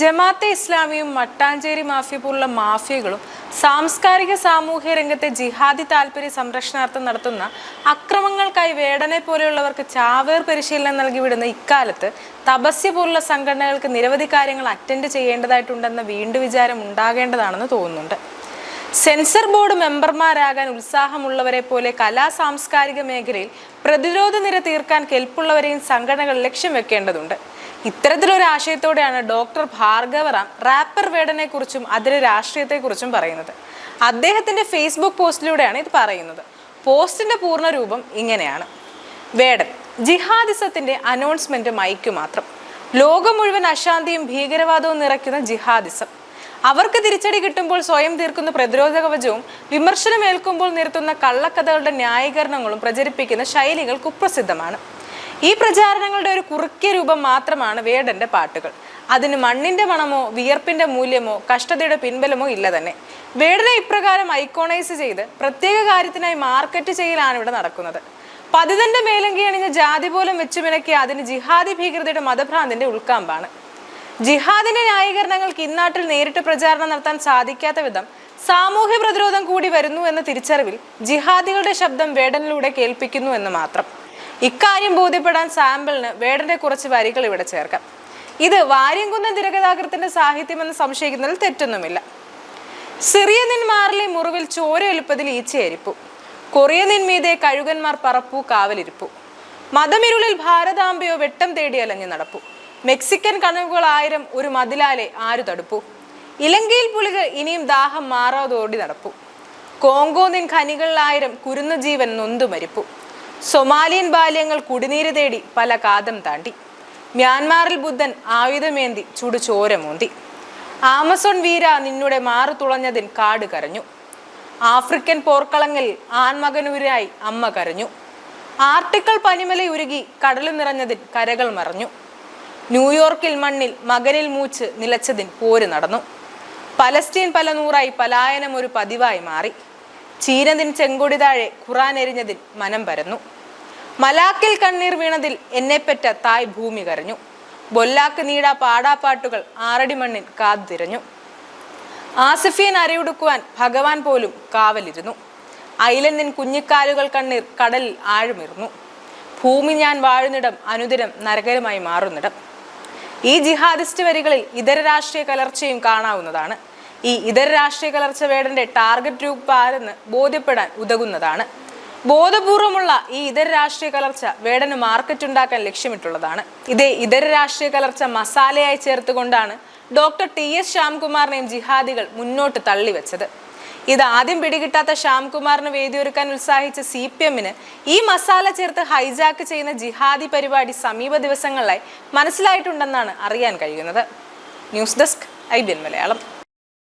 Jamaat-e ഇസ്ലാമിയും Mattancherry mafia പോലുള്ള മാഫിയകളും സാംസ്കാരിക സാമൂഹ്യ രംഗത്തെ ജിഹാദി താല്പര്യ സംരക്ഷണാർത്ഥം നടത്തുന്ന അക്രമങ്ങൾക്കായി വേടനെ പോലെയുള്ളവർക്ക് ചാവേർ പരിശീലനം നൽകി വിടുന്ന ഇക്കാലത്ത് തപസ്യ പോലുള്ള സംഘടനകൾക്ക് നിരവധി കാര്യങ്ങൾ അറ്റൻഡ് ചെയ്യേണ്ടതായിട്ടുണ്ടെന്ന വീണ്ടു വിചാരം ഉണ്ടാകേണ്ടതാണെന്ന് തോന്നുന്നുണ്ട്. സെൻസർ ബോർഡ് മെമ്പർമാരാകാൻ ഉത്സാഹമുള്ളവരെ പോലെ കലാ സാംസ്കാരിക മേഖലയിൽ പ്രതിരോധ നിര തീർക്കാൻ കെൽപ്പുള്ളവരെയും സംഘടനകൾ ലക്ഷ്യം വെക്കേണ്ടതുണ്ട്. ഇത്തരത്തിലൊരു ആശയത്തോടെയാണ് ഡോക്ടർ ഭാർഗവറാം റാപ്പർ വേടനെ കുറിച്ചും അതിലെ രാഷ്ട്രീയത്തെക്കുറിച്ചും പറയുന്നത്. അദ്ദേഹത്തിന്റെ ഫേസ്ബുക്ക് പോസ്റ്റിലൂടെയാണ് ഇത് പറയുന്നത്. പോസ്റ്റിന്റെ പൂർണ രൂപം ഇങ്ങനെയാണ്. വേടൻ ജിഹാദിസത്തിന്റെ അനൗൺസ്മെന്റ് മൈക്ക് മാത്രം. ലോകം മുഴുവൻ അശാന്തിയും ഭീകരവാദവും നിറയ്ക്കുന്ന ജിഹാദിസം. അവർക്ക് തിരിച്ചടി കിട്ടുമ്പോൾ സ്വയം തീർക്കുന്ന പ്രതിരോധ കവചവും വിമർശനമേൽക്കുമ്പോൾ നിർത്തുന്ന കള്ളക്കഥകളുടെ ന്യായീകരണങ്ങളും പ്രചരിപ്പിക്കുന്ന ശൈലികൾ കുപ്രസിദ്ധമാണ്. ഈ പ്രചാരണങ്ങളുടെ ഒരു കുറുക്കിയ രൂപം മാത്രമാണ് വേടന്റെ പാട്ടുകൾ. അതിന് മണ്ണിന്റെ മണമോ വിയർപ്പിന്റെ മൂല്യമോ കഷ്ടതയുടെ പിൻബലമോ ഇല്ല തന്നെ. വേടനെ ഇപ്രകാരം ഐക്കോണൈസ് ചെയ്ത് പ്രത്യേക കാര്യത്തിനായി മാർക്കറ്റ് ചെയ്യലാണ് ഇവിടെ നടക്കുന്നത്. പതിതന്റെ മേലങ്കി അണിഞ്ഞ ജാതി പോലും വെച്ചുമിനക്കി അതിന് ജിഹാദി ഭീകരതയുടെ മതഭ്രാന്തിന്റെ ഉൾക്കാമ്പാണ്. ജിഹാദിന്റെ ന്യായീകരണങ്ങൾക്ക് ഇന്നാട്ടിൽ നേരിട്ട് പ്രചാരണം നടത്താൻ സാധിക്കാത്ത വിധം സാമൂഹ്യ പ്രതിരോധം കൂടി വരുന്നു എന്ന തിരിച്ചറിവിൽ ജിഹാദികളുടെ ശബ്ദം വേടനിലൂടെ കേൾപ്പിക്കുന്നു എന്ന് മാത്രം. ഇക്കാര്യം ബോധ്യപ്പെടാൻ സാമ്പിളിന് വേടന്റെ കുറച്ച് വരികൾ ഇവിടെ ചേർക്കാം. ഇത് വാര്യംകുന്നം തിരകഥാകൃത്തിന്റെ സാഹിത്യമെന്ന് സംശയിക്കുന്നതിൽ തെറ്റൊന്നുമില്ല. സിറിയ നിൻ മാറിലെ മുറിവിൽ എളുപ്പത്തിൽ ഈച്ചയരിപ്പു. കൊറിയ നിൻമീതെ കഴുകന്മാർ പറപ്പു കാവലിരിപ്പു. മതമിരുളിൽ ഭാരതാംബയോ വെട്ടം തേടി അലഞ്ഞു നടപ്പു. മെക്സിക്കൻ കണവുകൾ ആയിരം ഒരു മതിലാലെ ആരു തടുപ്പു. ഇലങ്കയിൽ പുലികൾ ഇനിയും ദാഹം മാറാതോടി നടപ്പു. കോങ്കോ നിൻ ഖനികളിലായിരം കുരുന്നു ജീവൻ നൊന്തു മരിപ്പു. സൊമാലിയൻ ബാല്യങ്ങൾ കുടിനീര് തേടി പല കാതം താണ്ടി. മ്യാൻമാറിൽ ബുദ്ധൻ ആയുധമേന്തി ചുടു ചോരമൂന്തി ആമസോൺ വീര നിന്നുടെ മാറു തുളഞ്ഞതിൻ കാട് കരഞ്ഞു. ആഫ്രിക്കൻ പോർക്കളങ്ങളിൽ ആൺമകനൂരായി അമ്മ കരഞ്ഞു. ആർട്ടിക്കൽ പനിമലയുരുകി കടൽ നിറഞ്ഞതിൻ കരകൾ മറഞ്ഞു. ന്യൂയോർക്കിൽ മണ്ണിൽ മകനിൽ മൂച്ച് നിലച്ചതിൻ പോര് നടന്നു. പലസ്തീൻ പല നൂറായി പലായനം ഒരു പതിവായി മാറി. ചീനതിൻ ചെങ്കൊടി താഴെ ഖുറാൻ എരിഞ്ഞതിൽ മനം പരന്നു. മലാക്കിൽ കണ്ണീർ വീണതിൽ എന്നെപ്പറ്റ തായ് ഭൂമി കരഞ്ഞു. ബൊല്ലാക്ക് നീടാ പാടാപ്പാട്ടുകൾ ആറടി മണ്ണിൽ കാതു തിരഞ്ഞു ആസിഫിയൻ അരയുടുക്കുവാൻ ഭഗവാൻ പോലും കാവലിരുന്നു. ഐലൻഡിൻ കുഞ്ഞിക്കാലുകൾ കണ്ണീർ കടലിൽ ആഴമിരുന്നു ഭൂമി ഞാൻ വാഴുന്നിടം അനുദിനം നരകരമായി മാറുന്നിടം. ഈ ജിഹാദിസ്റ്റ് വരികളിൽ ഇതര രാഷ്ട്രീയ കലർച്ചയും കാണാവുന്നതാണ്. ഈ ഇതര രാഷ്ട്രീയ കലർച്ച വേടന്റെ ടാർഗറ്റ് ഗ്രൂപ്പ് ആരെന്ന് ബോധ്യപ്പെടാൻ ഉതകുന്നതാണ്. ബോധപൂർവമുള്ള ഈ ഇതര രാഷ്ട്രീയ കലർച്ച വേടന് മാർക്കറ്റ് ഉണ്ടാക്കാൻ ലക്ഷ്യമിട്ടുള്ളതാണ്. ഇതേ ഇതര രാഷ്ട്രീയ കലർച്ച മസാലയായി ചേർത്തുകൊണ്ടാണ് ഡോക്ടർ ടി എസ് ശ്യാംകുമാറിനെയും ജിഹാദികൾ മുന്നോട്ട് തള്ളിവെച്ചത്. ഇത് ആദ്യം പിടികിട്ടാത്ത ശ്യാംകുമാറിന് വേദിയൊരുക്കാൻ ഉത്സാഹിച്ച സി പി എമ്മിന് ഈ മസാല ചേർത്ത് ഹൈജാക്ക് ചെയ്യുന്ന ജിഹാദി പരിപാടി സമീപ ദിവസങ്ങളിലായി മനസ്സിലായിട്ടുണ്ടെന്നാണ് അറിയാൻ കഴിയുന്നത്. News desk I B N Malayalam.